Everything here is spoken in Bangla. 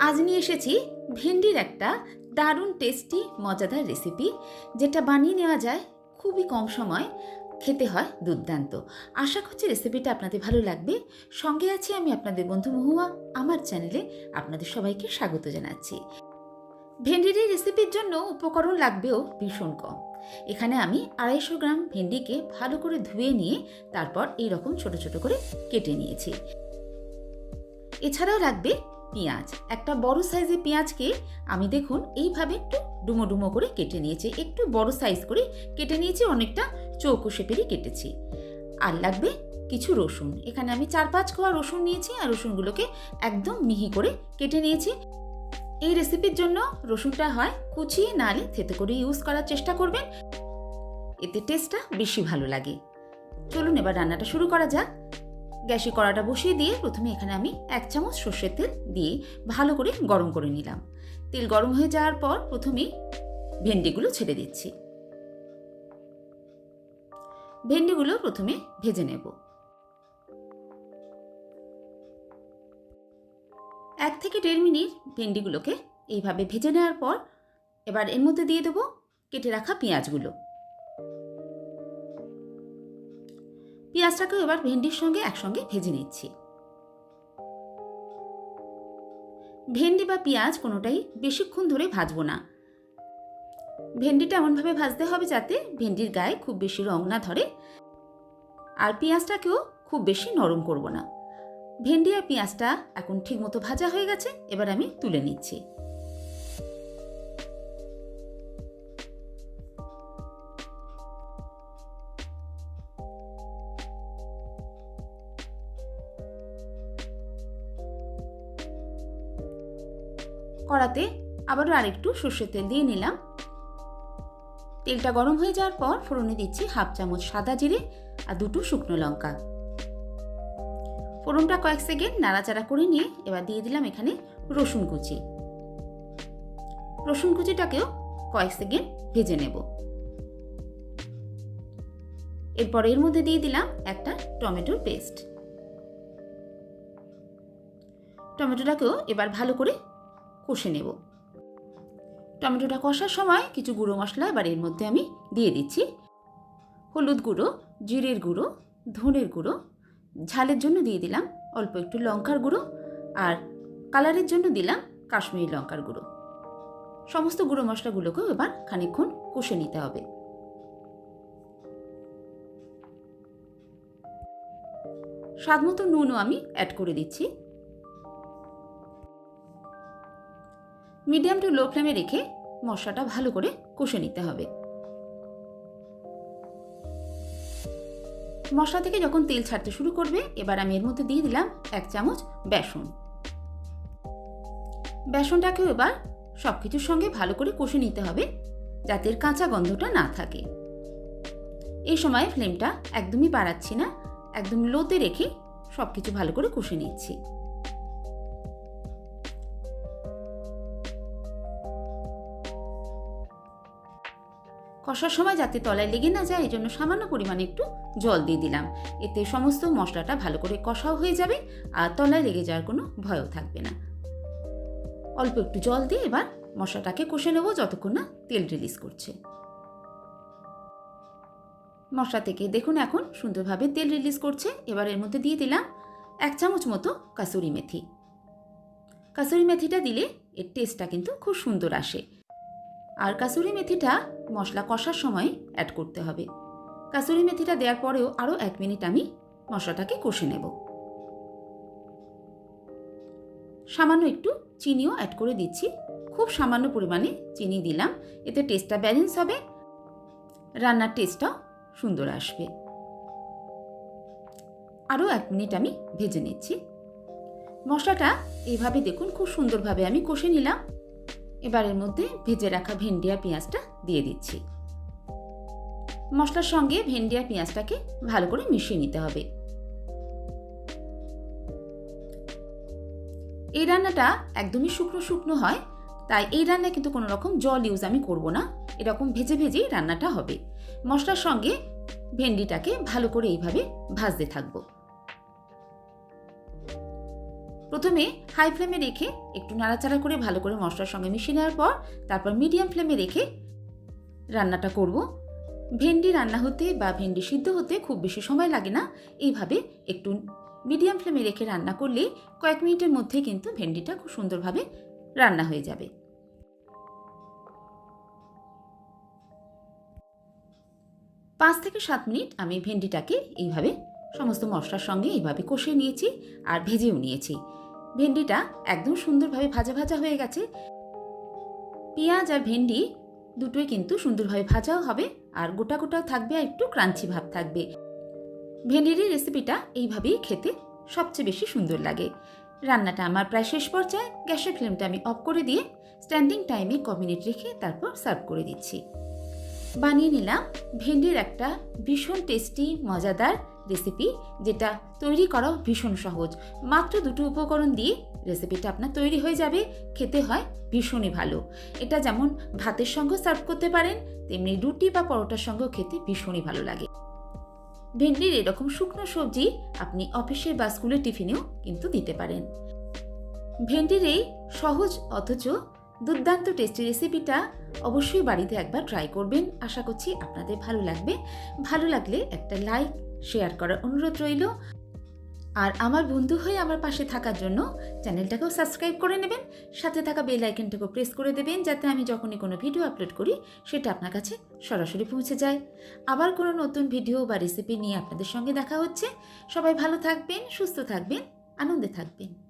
আজ নিয়ে এসেছি ভেন্ডির একটা দারুণ টেস্টি মজাদার রেসিপি যেটা বানিয়ে নেওয়া যায় খুবই কম সময়, খেতে হয় দুর্দান্ত। আশা করছি রেসিপিটা আপনাদের ভালো লাগবে। সঙ্গে আছি আমি আপনাদের বন্ধু মহুয়া, আমার চ্যানেলে আপনাদের সবাইকে স্বাগত জানাচ্ছি। ভেন্ডির এই রেসিপির জন্য উপকরণ লাগবেও ভীষণ কম। এখানে আমি আড়াইশো গ্রাম ভেন্ডিকে ভালো করে ধুয়ে নিয়ে তারপর এই রকম ছোট ছোট করে কেটে নিয়েছি। এছাড়াও লাগবে পেঁয়াজ। একটা বড় সাইজের পেঁয়াজকে আমি দেখুন এইভাবে একটু ডুমো ডুমো করে কেটে নিয়েছি। একটু বড় সাইজ করে কেটে নিয়েছি, অনেকটা চৌকো শেপেরই কেটেছি। আর লাগবে কিছু রসুন। এখানে আমি চার পাঁচ কোয়া রসুন নিয়েছি আর রসুনগুলোকে একদম মিহি করে কেটে নিয়েছি। এই রেসিপির জন্য রসুনটা হয় কুচিয়ে নালে থেতে করে ইউজ করার চেষ্টা করবেন। এতে টেস্টটা বেশি ভালো লাগে। চলুন এবার রান্নাটা শুরু করা যাক। গ্যাসে কড়াটা বসিয়ে দিয়ে প্রথমে এখানে আমি এক চামচ সর্ষের তেল দিয়ে ভালো করে গরম করে নিলাম। তেল গরম হয়ে যাওয়ার পর প্রথমে ভেন্ডিগুলো ছেড়ে দিচ্ছি। ভেন্ডিগুলো প্রথমে ভেজে নেব। এক থেকে দেড় মিনিট ভেন্ডিগুলোকে এইভাবে ভেজে নেওয়ার পর এবার এর মধ্যে দিয়ে দেবো কেটে রাখা পেঁয়াজগুলো। পেঁয়াজটাকেও এবার ভেন্ডির সঙ্গে একসঙ্গে ভেজে নিচ্ছি। ভেন্ডি বা পেঁয়াজ কোনোটাই বেশিক্ষণ ধরে ভাজবো না। ভেন্ডিটা এমনভাবে ভাজতে হবে যাতে ভেন্ডির গায়ে খুব বেশি রং না ধরে। আর পেঁয়াজটাকেও খুব বেশি নরম করব না। ভেন্ডি আর পেঁয়াজটা এখন ঠিকমতো ভাজা হয়ে গেছে, এবার আমি তুলে নিচ্ছি। কড়াতে আবারও আরেকটু সর্ষের তেল দিয়ে নিলাম। তেলটা গরম হয়ে যাওয়ার পর ফোড়নে দিচ্ছি হাফ চামচ সাদা জিরে আর দুটো শুকনো লঙ্কা। ফোড়নটা কয়েক সেকেন্ড নাড়াচাড়া করে নিয়ে এবার দিয়ে দিলাম এখানে রসুন কুচি। রসুন কুচিটাকেও কয়েক সেকেন্ড ভেজে নেব। এরপর এর মধ্যে দিয়ে দিলাম একটা টমেটোর পেস্ট। টমেটোটাকেও এবার ভালো করে কষে নেব। টমেটোটা কষার সময় কিছু গুঁড়ো মশলা এবার এর মধ্যে আমি দিয়ে দিচ্ছি। হলুদ গুঁড়ো, জিরের গুঁড়ো, ধনের গুঁড়ো, ঝালের জন্য দিয়ে দিলাম অল্প একটু লঙ্কার গুঁড়ো আর কালারের জন্য দিলাম কাশ্মীরি লঙ্কার গুঁড়ো। সমস্ত গুঁড়ো মশলাগুলোকেও এবার খানিকক্ষণ কষে নিতে হবে। স্বাদ মতো নুনও আমি অ্যাড করে দিচ্ছি। মিডিয়াম টু লো ফ্লেমে রেখে মশলাটা ভালো করে কষে নিতে হবে। মশলা থেকে যখন তেল ছাড়তে শুরু করবে, এবার আমি এর মধ্যে দিয়ে দিলাম এক চামচ বেসন। বেসনটাকেও এবার সব কিছুর সঙ্গে ভালো করে কষে নিতে হবে, যাতে এর কাঁচা গন্ধটা না থাকে। এই সময় ফ্লেমটা একদমই বাড়াচ্ছি না, একদম লোতে রেখে সব কিছু ভালো করে কষে নিচ্ছি। কষার সময় যাতে তলায় লেগে না যায় এই জন্য সামান্য পরিমাণে একটু জল দিয়ে দিলাম। এতে সমস্ত মশলাটা ভালো করে কষাও হয়ে যাবে আর তলায় লেগে যাওয়ার কোনো ভয়ও থাকবে না। অল্প একটু জল দিয়ে এবার মশলাটাকে কষে নেব যতক্ষণ না তেল রিলিজ করছে। মশলা থেকে দেখুন এখন সুন্দরভাবে তেল রিলিজ করছে। এবার এর মধ্যে দিয়ে দিলাম এক চামচ মতো কাসুরি মেথি। কাসুরি মেথিটা দিলে এর টেস্টটা কিন্তু খুব সুন্দর আসে। আর কাসুরি মেথিটা মশলা কষার সময় অ্যাড করতে হবে। কাসুরি মেথিটা দেওয়ার পরেও আরও এক মিনিট আমি মশলাটাকে কষে নেব। সামান্য একটু চিনিও অ্যাড করে দিচ্ছি। খুব সামান্য পরিমাণে চিনি দিলাম। এতে টেস্টটা ব্যালেন্স হবে। রান্নার টেস্টটাও সুন্দর আসবে। আরও এক মিনিট আমি ভেজে নিচ্ছি। মশলাটা এইভাবে দেখুন, খুব সুন্দরভাবে আমি কষে নিলাম। এবার এর মধ্যে ভেজে রাখা ভেন্ডি আর পেঁয়াজটা দিয়ে দিচ্ছি। মশলার সঙ্গে ভেন্ডি আর পেঁয়াজটাকে ভালো করে মিশিয়ে নিতে হবে। এই রান্নাটা একদমই শুকনো শুকনো হয়, তাই এই রান্নায় কিন্তু কোনো রকম জল ইউজ আমি করব না, এরকম ভেজে ভেজেই রান্নাটা হবে। মশলার সঙ্গে ভেন্ডিটাকে ভালো করে এইভাবে ভাজতে থাকব। প্রথমে হাই ফ্লেমে রেখে একটু নাড়াচাড়া করে ভালো করে মশলার সঙ্গে মিশিয়ে নেওয়ার পর তারপর মিডিয়াম ফ্লেমে রেখে রান্নাটা করব। ভেন্ডি রান্না হতে বা ভেন্ডি সিদ্ধ হতে খুব বেশি সময় লাগে না। এইভাবে একটু মিডিয়াম ফ্লেমে রেখে রান্না করলে কয়েক মিনিটের মধ্যে কিন্তু ভেন্ডিটা খুব সুন্দরভাবে রান্না হয়ে যাবে। পাঁচ থেকে সাত মিনিট আমি ভেন্ডিটাকে এইভাবে সমস্ত মশলার সঙ্গে এইভাবে কষিয়ে নিয়েছি আর ভেজেও নিয়েছি। ভেন্ডিটা একদম সুন্দরভাবে ভাজা ভাজা হয়ে গেছে। পেঁয়াজ আর ভেন্ডি দুটোই কিন্তু সুন্দরভাবে ভাজাও হবে আর গোটা গোটাও থাকবে আর একটু ক্রাঞ্চি ভাব থাকবে। ভেন্ডির রেসিপিটা এইভাবেই খেতে সবচেয়ে বেশি সুন্দর লাগে। রান্নাটা আমার প্রায় শেষ পর্যায়ে, গ্যাসের ফ্লেমটা আমি অফ করে দিয়ে স্ট্যান্ডিং টাইমে ক মিনিট রেখে তারপর সার্ভ করে দিচ্ছি। বানিয়ে নিলাম ভেন্ডির একটা ভীষণ টেস্টি মজাদার রেসিপি যেটা তৈরি করাও ভীষণ সহজ। মাত্র দুটো উপকরণ দিয়ে রেসিপিটা আপনার তৈরি হয়ে যাবে, খেতে হয় ভীষণই ভালো। এটা যেমন ভাতের সঙ্গেও সার্ভ করতে পারেন, তেমনি রুটি বা পরোটার সঙ্গেও খেতে ভীষণই ভালো লাগে। ভেন্ডির এরকম শুকনো সবজি আপনি অফিসে বা স্কুলের টিফিনেও কিন্তু দিতে পারেন। ভেন্ডির এই সহজ অথচ দুর্দান্ত টেস্টি রেসিপিটা অবশ্যই বাড়িতে একবার ট্রাই করবেন। আশা করছি আপনাদের ভালো লাগবে। ভালো লাগলে একটা লাইক শেয়ার করার অনুরোধ রইল। আর আমার বন্ধু হয়ে আমার পাশে থাকার জন্য চ্যানেলটাকেও সাবস্ক্রাইব করে নেবেন। সাথে থাকা বেল আইকনটাকেও প্রেস করে দেবেন যাতে আমি যখনই কোনো ভিডিও আপলোড করি, সেটা আপনার কাছে সরাসরি পৌঁছে যায়। আবার কোনো নতুন ভিডিও বা রেসিপি নিয়ে আপনাদের সঙ্গে দেখা হচ্ছে। সবাই ভালো থাকবেন, সুস্থ থাকবেন, আনন্দে থাকবেন।